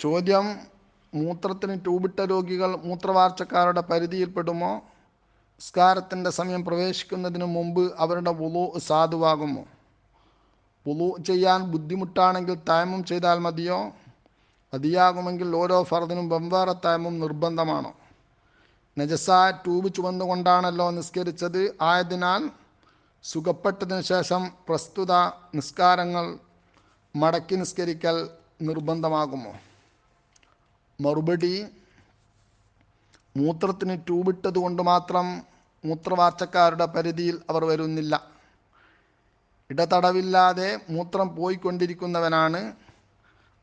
ചോദ്യം മൂത്രത്തിന് ട്യൂബിട്ട രോഗികൾ മൂത്രവാർച്ചക്കാരുടെ പരിധിയിൽപ്പെടുമോ? സ്കാരത്തിന്റെ സമയം പ്രവേശിക്കുന്നതിന് മുമ്പ് അവരുടെ വുളു സാധുവാകുമോ? വുളു ചെയ്യാൻ ബുദ്ധിമുട്ടാണെങ്കിൽ തയമം ചെയ്താൽ മതിയോ? മതിയാകുമെങ്കിൽ ഓരോ ഫർദിനും വെവ്വേറെ തയമം നിർബന്ധമാണോ? നജസ ട്യൂബ് ചുമന്നുകൊണ്ടാണല്ലോ നിസ്കരിച്ചത്. ആയതിനാൽ സുഖപ്പെട്ടതിന് ശേഷം പ്രസ്തുത നിസ്കാരങ്ങൾ മടക്കി നിസ്കരിക്കൽ നിർബന്ധമാകുമോ? മറുപടി മൂത്രത്തിന് ട്യൂബിട്ടത് കൊണ്ട് മാത്രം മൂത്രവാർച്ചക്കാരുടെ പരിധിയിൽ അവർ വരുന്നില്ല. ഇടതടവില്ലാതെ മൂത്രം പോയിക്കൊണ്ടിരിക്കുന്നവനാണ്.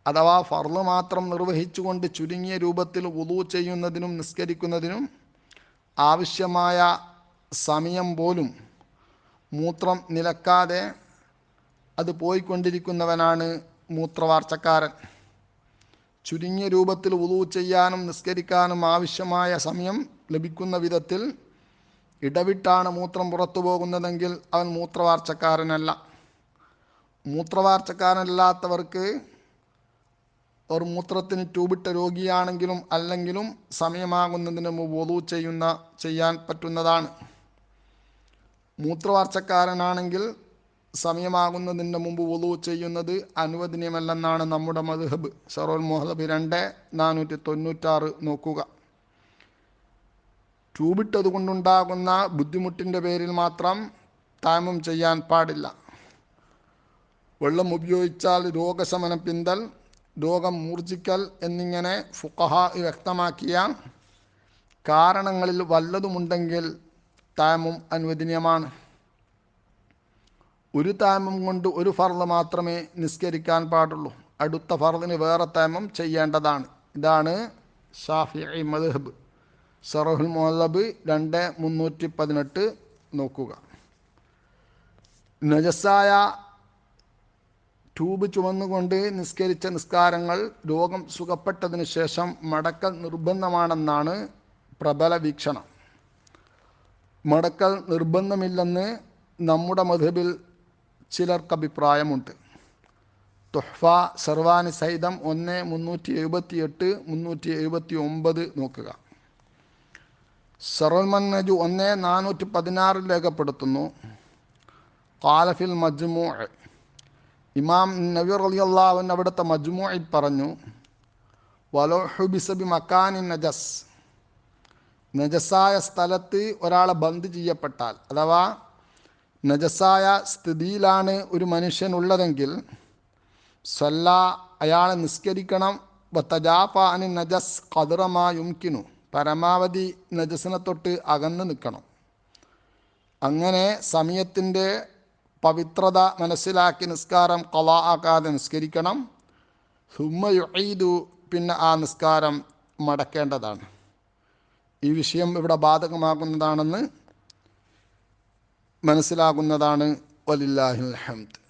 അഥവാ ഫർൾ മാത്രം നിർവഹിച്ചുകൊണ്ട് ചുരുങ്ങിയ രൂപത്തിൽ ഉളു ചെയ്യുന്നതിനും നിസ്കരിക്കുന്നതിനും ആവശ്യമായ സമയം പോലും മൂത്രം നിലക്കാതെ അത് പോയിക്കൊണ്ടിരിക്കുന്നവനാണ് മൂത്രവാർച്ചക്കാരൻ. ചുരുങ്ങിയ രൂപത്തിൽ ഉളു ചെയ്യാനും നിസ്കരിക്കാനും ആവശ്യമായ സമയം ലഭിക്കുന്ന വിധത്തിൽ ഇടവിട്ടാണ് മൂത്രം പുറത്തു പോകുന്നതെങ്കിൽ അവൻ മൂത്രവാർച്ചക്കാരനല്ല. മൂത്രവാർച്ചക്കാരനല്ലാത്തവർക്ക് ഒരു മൂത്രത്തിന് ട്യൂബിട്ട രോഗിയാണെങ്കിലും അല്ലെങ്കിലും സമയമാകുന്നതിന് മുമ്പ് ഒതു ചെയ്യുന്ന ചെയ്യാൻ പറ്റുന്നതാണ്. മൂത്രവാർച്ചക്കാരനാണെങ്കിൽ സമയമാകുന്നതിന് മുമ്പ് വുളു ചെയ്യുന്നത് അനുവദനീയമല്ലെന്നാണ് നമ്മുടെ മദ്ഹബ്. ഷറോൽ മുഹദബ് രണ്ട് നാനൂറ്റി തൊണ്ണൂറ്റാറ് നോക്കുക. ട്യൂബിട്ടത് കൊണ്ടുണ്ടാകുന്ന ബുദ്ധിമുട്ടിന്റെ പേരിൽ മാത്രം താമം ചെയ്യാൻ പാടില്ല. വെള്ളം ഉപയോഗിച്ചാൽ രോഗശമനം പിന്തൽ രോഗം മൂർജിക്കൽ എന്നിങ്ങനെ ഫുക്കഹ വ്യക്തമാക്കിയ കാരണങ്ങളിൽ വല്ലതുമുണ്ടെങ്കിൽ താമം അനുവദനീയമാണ്. ഒരു താമം കൊണ്ട് ഒരു ഫർൾ മാത്രമേ നിസ്കരിക്കാൻ പാടുള്ളൂ. അടുത്ത ഫർദിന് വേറെ താമം ചെയ്യേണ്ടതാണ്. ഇതാണ് ഷാഫി മദ്ഹബ്. സറഹുൽ മുഹബ് രണ്ട് മുന്നൂറ്റി പതിനെട്ട് നോക്കുക. നജസ്സായ ട്യൂബ് ചുമന്നുകൊണ്ട് നിസ്കരിച്ച നിസ്കാരങ്ങൾ രോഗം സുഖപ്പെട്ടതിന് ശേഷം മടക്കൽ നിർബന്ധമാണെന്നാണ് പ്രബല വീക്ഷണം. മടക്കൽ നിർബന്ധമില്ലെന്ന് നമ്മുടെ മധുബിൽ ചിലർക്ക് അഭിപ്രായമുണ്ട് തുഹ്ഫ സർവാനി സൈതം ഒന്ന് മുന്നൂറ്റി എഴുപത്തി എട്ട് മുന്നൂറ്റി എഴുപത്തി ഒമ്പത് നോക്കുക സറോൽമന്നജു ഒന്ന് നാനൂറ്റി പതിനാറിൽ രേഖപ്പെടുത്തുന്നു കാലഫിൽ മജ്മൂ ഇമാം നബീർ അലി അള്ളാഹുൻ അവിടുത്തെ മജ്മൂയിൽ പറഞ്ഞു വലോഹുബിസബി മക്കാനി നജസ്. നജസായ സ്ഥലത്ത് ഒരാളെ ബന്ദ് ചെയ്യപ്പെട്ടാൽ അഥവാ നജസായ സ്ഥിതിയിലാണ് ഒരു മനുഷ്യൻ ഉള്ളതെങ്കിൽ സ്വല്ല അയാളെ നിസ്കരിക്കണം. തജാഫാനി നജസ് കതിറമാ യുംകിനു. പരമാവധി നജസിനെ തൊട്ട് അകന്ന് നിൽക്കണം. അങ്ങനെ സമയത്തിന്റെ പവിത്രത മനസ്സിലാക്കി നിസ്കാരം കല ആക്കാതെ നിസ്കരിക്കണം. ഹുമ്മയുഴീതു പിന്നെ ആ നിസ്കാരം മടക്കേണ്ടതാണ്. ഈ വിഷയം ഇവിടെ ബാധകമാകുന്നതാണെന്ന് മനസ്സിലാകുന്നതാണ് വലില്ലാഹിൽ ഹംദ്.